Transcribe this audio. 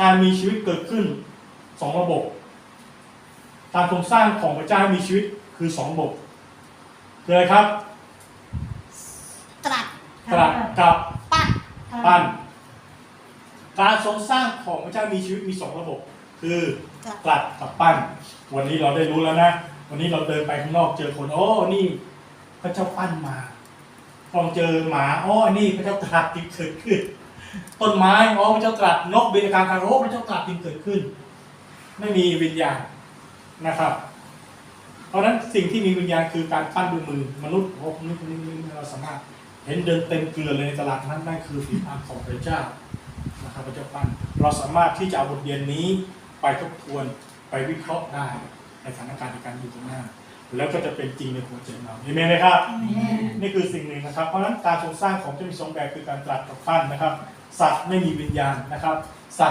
การมีชีวิตเกิดขึ้นสองระบบการทรงสร้างของพระเจ้าให้มีชีวิตคือสองระบบคืออะไรครับ ตรัสตรัสกับปั้นปั้นการทรงสร้างของพระเจ้ามีชีวิตมีสองระบบ คือตรัสตรัสกับปั้น วันนี้เราได้รู้แล้วนะ วันนี้เราเดินไปข้างนอกเจอคนโอ้นี่พระเจ้าปั้นมาลองเจอหมาอ๋อนี่พระเจ้าตรัสที่เกิดขึ้น ต้นไม้อ๋อพระเจ้าตรัสนกบินการคารโอ้พระเจ้าตรัสที่เกิดขึ้น ไม่มีวิญญาณนะครับ เพราะฉะนั้นสิ่งที่มีวิญญาณคือการปั้นด้วยมือมนุษย์โอ้คนนี้คนนี้คนนี้เราสามารถเห็นเดินเต็มเกลือเลยในตลาดนั้นนั่นคือฝีพระของพระเจ้านะครับพระเจ้าปั้นเราสามารถที่จะเอาบทเรียนนี้ไปทบทวนไปวิเคราะห์ได้ในสถานการณ์ในการอยู่ตรงหน้า แล้วก็จะเป็นจริงในหัวใจเราเห็นไหมครับ นี่คือสิ่งหนึ่งนะครับ เพราะฉะนั้นการทรงสร้างของจะมีสองแบบคือการตรัสกับปั้นนะครับ สัตว์ไม่มีวิญญาณนะครับสัตว์